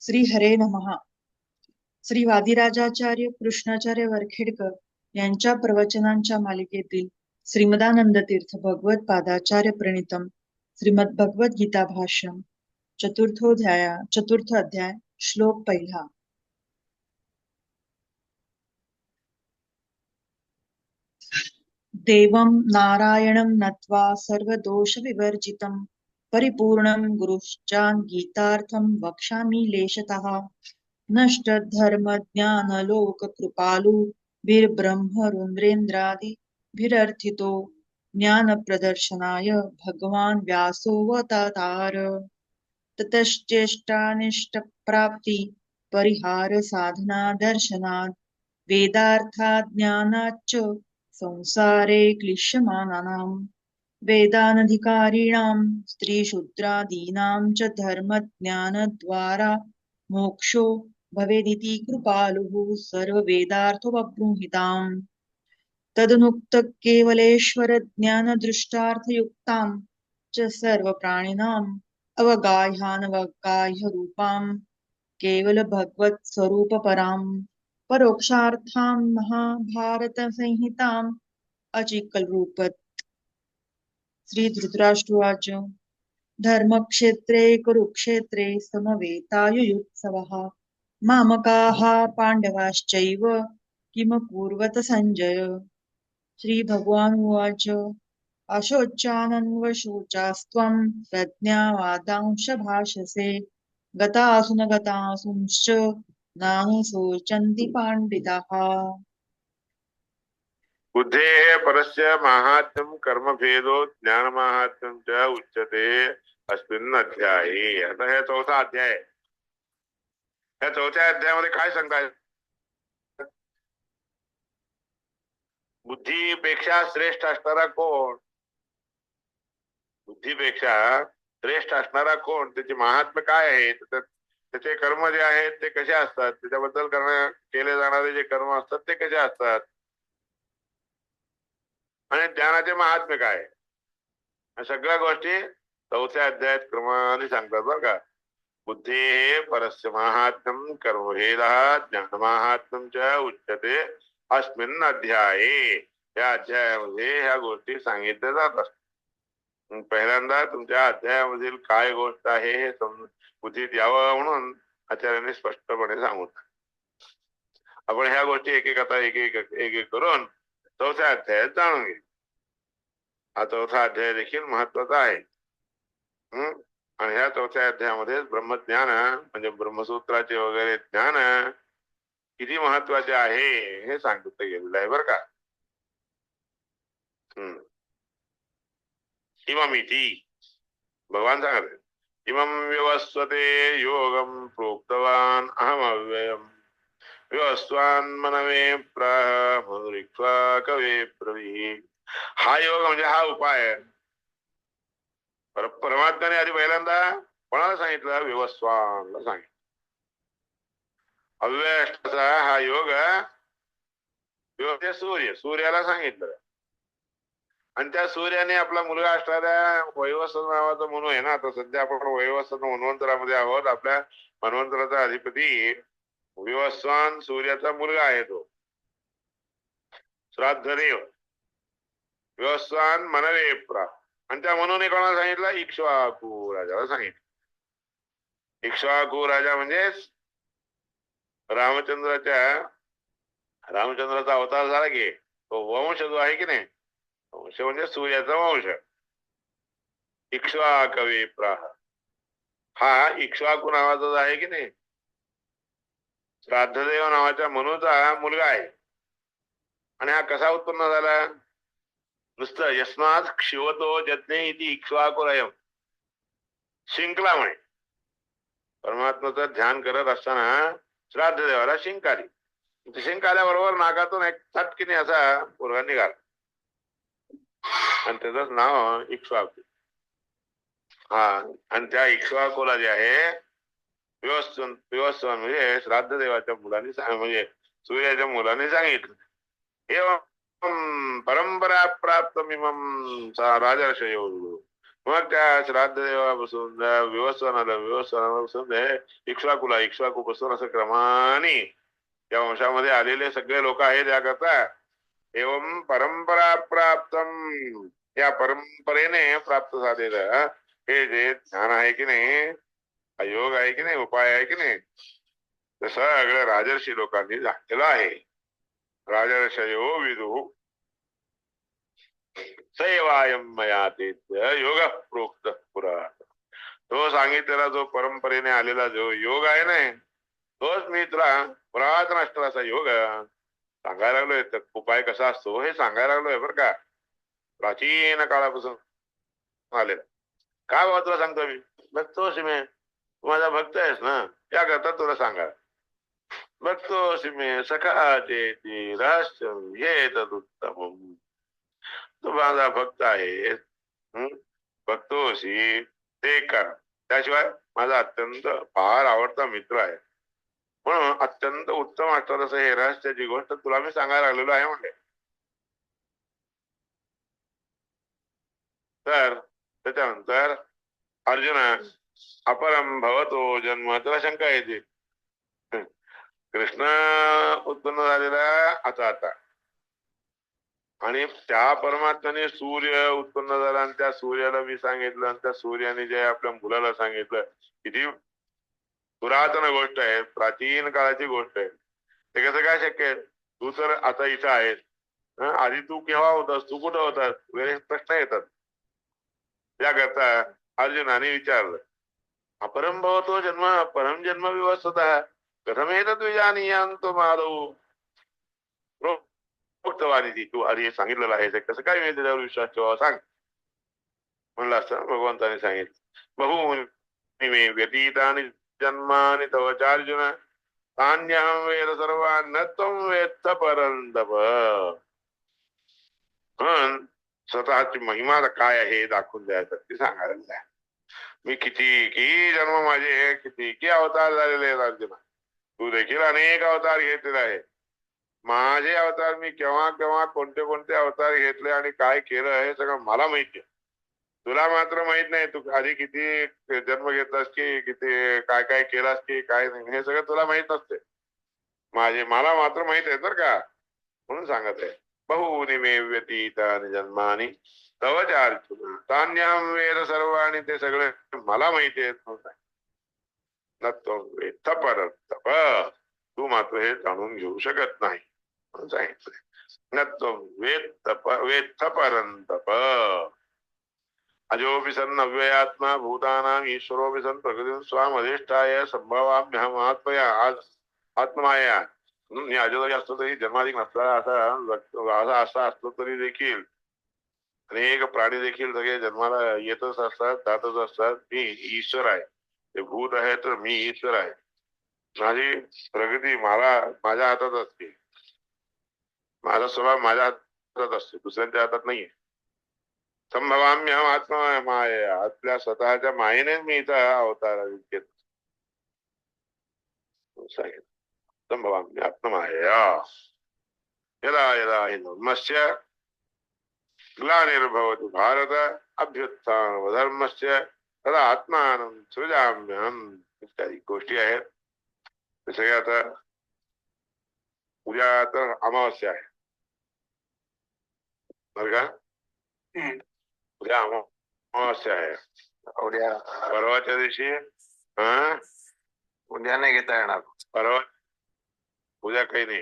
श्री हरे नमहा श्री वादिराजाचार्य कृष्णाचार्य वरखेडकर यांच्या प्रवचनांच्या मालिकेतील श्रीमदानंद तीर्थ भगवत पादाचार्य प्रणितम श्रीमद भगवत गीता भाष्यम चतुर्थोध्याय चतुर्थ अध्याय श्लोक पहिला. देवं नारायणं नत्वा सर्वदोषविवर्जितं परिपूर्णं गुरुश्चान् गीतार्थं वक्ष्यामि लेशतः। नष्टधर्मज्ञानलोककृपालु वीरब्रह्म रुद्रेन्द्रादिभिरर्थितो ज्ञानप्रदर्शनाय भगवान् व्यासोऽवतार ततश्चेष्टानिष्टप्राप्ति परिहार साधना दर्शनात्। वेदार्थाज्ञानाच्च संसारे क्लिश्यमानानां वेदानधिकारिणां स्त्रीशूद्रादीनां च धर्मज्ञानद्वारा मोक्षो भवेदिति कृपालुः सर्ववेदार्थोपबृंहिताम् तदनुक्त केवलेश्वरज्ञानदृष्टार्थयुक्तां च सर्वप्राणिनाम् अवगाह्यानवगाह्य रूपां केवलभगवत्स्वरूपपराम् परोक्षार्थां महाभारतसंहिताम् अचिकलरूपत् श्री धृतराष्ट्रुवाच धर्मक्षेत्रे कुरुक्षेत्रे समवेतायुयुत्सवः. मामकाः पाण्डवाश्चैव किमकुर्वत सञ्जय श्रीभगवानुवाच अशोच्यानन्वशोचास्त्वं प्रज्ञावादांश भाषसे गतासु न गतासुंश्च नानुशोचन्ति पाण्डिताः. बुद्धे परस्य माहात्म्यं कर्मभेदो ज्ञानमाहात्म्यं च उच्यते। अस्मिन् अध्याये। आता हे चौथा अध्याय आहे. या चौथ्या अध्यायामध्ये काय सांगताय बुद्धीपेक्षा श्रेष्ठ असणारा कोण? बुद्धीपेक्षा श्रेष्ठ असणारा कोण? त्याचे महात्म्य काय आहे? त्याचे कर्म जे आहेत ते कसे असतात? त्याच्याबद्दल केले जाणारे जे कर्म असतात ते कसे असतात? आणि ज्ञानाचे महात्म्य काय? सगळ्या गोष्टी चौथ्या अध्यायात क्रमाने सांगतात बरं का. बुद्धी हे परस्य महात्म्यम कर्मभेद ज्ञान महात्म्यम च उच्यते अस्मिन अध्याये. या अध्यायामध्ये ह्या गोष्टी सांगितल्या जात असतात पहिल्यांदा तुमच्या अध्यायामधील काय गोष्ट आहे हे सम बुद्धीत यावं म्हणून आचार्याने स्पष्टपणे सांगून आपण ह्या गोष्टी एक एक आता एक एक एक एक करून चौथ्या अध्यायात जाणून घे हा चौथा अध्याय देखील महत्त्वाचा आहे. हम्म आणि ह्या चौथ्या अध्यायामध्ये ब्रह्मज्ञान म्हणजे ब्रह्मसूत्राचे वगैरे ज्ञान किती महत्त्वाचे आहे हे सांगितलं गेलेलं आहे बर का? हम्म इममिती. भगवान सांगत इमं व्यवस्थते योगम प्रोक्तवान अहम अव्ययम मनवे प्राह कवे प्रवी हा योग म्हणजे हा उपाय. आहे पर परमात्म्याने आधी पहिल्यांदा कोणाला सांगितलं? व्यवस्वानला सांगितलं. अव्यष्टाचा हा योग सूर्य सूर्याला सांगितलं. आणि त्या सूर्याने आपला मुलगा असणाऱ्या वैवस्वत नावाचा म्हणू आहे ना आता सध्या आपण वैवस्वत मन्वंतरामध्ये आहोत. आपल्या मन्वंतराचा अधिपती विवस्वान सूर्याचा मुलगा आहे तो. श्राद्धदेव विवस्वान मनवे प्रा आणि त्या म्हणून कोणाला सांगितलं? इक्ष्वाकू राजाला सांगितलं. इक्ष्वाकू राजा म्हणजेच रामचंद्राच्या रामचंद्राचा अवतार झाला की तो वंश जो आहे की नाही? वंश म्हणजे सूर्याचा वंश. इक्ष्वाकवे प्राह हा इक्ष्वाकू नावाचा आहे की नाही? श्राद्धदेव नावाच्या मनूचा मुलगा आहे. आणि हा कसा उत्पन्न झाला? नुसतं यस्मात क्षिवतो जज्ञे इति इक्ष्वाकुरयम शिंकला म्हणे. परमात्माचं ध्यान करत असताना श्राद्ध देवाला शिंक आली. शिंक आल्याबरोबर नाकातून एक चटकीने असा मुलगा निघाला. आणि त्याच नाव इक्ष्वाकू हा आणि त्या इक्ष्वाकूला जे आहे व्यवस्थन व्यवस्थान म्हणजे श्राद्ध देवाच्या मुलांनी म्हणजे सूर्याच्या मुलांनी सांगितलं. एवं परंपरा प्राप्त मिमम राजर्षय मग त्या श्राद्ध देवापासून त्या व्यवस्थानाला व्यवस्थानापासून इक्ष्वाकुला इक्ष्वाकूपासून असं क्रमाने त्या वंशामध्ये आलेले सगळे लोक आहेत याकरता एवं परंपरा प्राप्त या परंपरेने प्राप्त झालेलं हे जे ज्ञान आहे की नाही अयोग योग आहे की नाही उपाय आहे की नाही? ते सगळं राजर्षी लोकांनी झालेलं आहे. राजर्षयो विदु। सैवायम मया ते योग प्रोक्त पुरा तो सांगितलेला जो परंपरेने आलेला जो योग आहे ना तोच मी तुला पुरातन असणाराचा योग सांगायला लागलोय तर उपाय कसा असतो हे सांगायला लागलोय बरं का? प्राचीन काळापासून आलेला. काय बाबा तुला सांगतो मी? बघतोस मी. माझा भक्त आहेस ना? त्याकरता तुला सांगा. बघतोस मी सखाचे रहस्य हे उत्तम तू माझा भक्त आहे. बघतोसी ते कर. त्याशिवाय माझा अत्यंत फार आवडता मित्र आहे. म्हणून अत्यंत उत्तम असतात असं हे रहस्याची गोष्ट तुला मी सांगायला लागलेलो आहे म्हणजे तर त्याच्यानंतर अर्जुन अपरम भवतो जन्म. त्याला शंका येते कृष्ण उत्पन्न झालेला आता आता. आणि त्या परमात्म्याने सूर्य उत्पन्न झाला आणि त्या सूर्याला मी सांगितलं आणि त्या सूर्याने जे आपल्या मुलाला सांगितलं किती पुरातन गोष्ट आहे प्राचीन काळाची गोष्ट आहे. ते कसं काय शक्य आहे? तू तर आता इथं आहेस. आधी तू केव्हा होतास? तू कुठं होतास? वगैरे प्रश्न येतात. त्याकरता अर्जुनाने विचारलं. अपरम भवतो जन्म परम जन्म व्यवस्थित कथमेत विजानीयांतो माधव प्रोक्तवाणी ती तू आधी सांगितलेलं आहे ते कसं काय मी त्याच्यावर विश्वास ठेवा सांग। म्हणलं असतं भगवंताने सांगितलं। बहु मे व्यतीतानि जन्मानि तव चार्जुन। तान्यहं वेद सर्वान् न त्वं वेत्त परंतप पण स्वतःची महिमा काय आहे हे दाखवून द्यायचं ते सांगायला मी किती की जन्म माझे किती की अवतार झालेले आहेत अर्जुना? तू देखील अनेक अवतार घेतलेला आहे माझे अवतार मी केव्हा केव्हा कोणते कोणते अवतार घेतले आणि काय केलं हे सगळं मला माहिती तुला मात्र माहीत नाही तू आधी किती जन्म घेतलास की किती काय काय केलास की काय नाही हे सगळं तुला माहीत नसते. माझे मला मात्र माहीत आहे तर का? म्हणून सांगत आहे. बहुनिमे व्यतीत जन्मानी तव अर्जुन तान्याम वेद सर्व आणि ते सगळे मला माहिती आहेत वेत्थ पर तप तू मात्र हे जाणून घेऊ शकत नाही म्हणून सांगितलंय. न वेत्त वेत्थ परंतप. अजोपि सन् अव्ययात्मा भूतानां ईश्वरोपि सन् प्रकृती स्वामधिष्ठाय संभवाम्यहम आत्मया आज आत्माया. मी अजोदरी असतो तरी जन्माधिक नसला असा असा असा असतो तरी देखील अनेक प्राणी देखील सगळे जन्माला येतच असतात जातच असतात. मी ईश्वर आहे. ते भूत आहे तर मी ईश्वर आहे. माझी प्रगती मला माझ्या हातात असते. माझा स्वभाव माझ्या हातात असते. दुसऱ्यांच्या हातात नाहीये. संभवाम्य आत्मा माय. आपल्या स्वतःच्या मायेने मी इथं अवतार घेत संभवाम्य आत्ममाया यदा यदा हि धर्मस्य ग्लानिर्भवति भारत अभ्युत्थान धर्मस्य तदा आत्मानं सृजाम्यहम इत्यादी गोष्टी आहेत. सगळे आता उद्या तर अमावस्या आहे. बरं का? उद्या अमावस्या आहे. उद्या परवाच्या दिवशी हा? उद्या नाही घेता येणार. परवा उद्या काही नाही.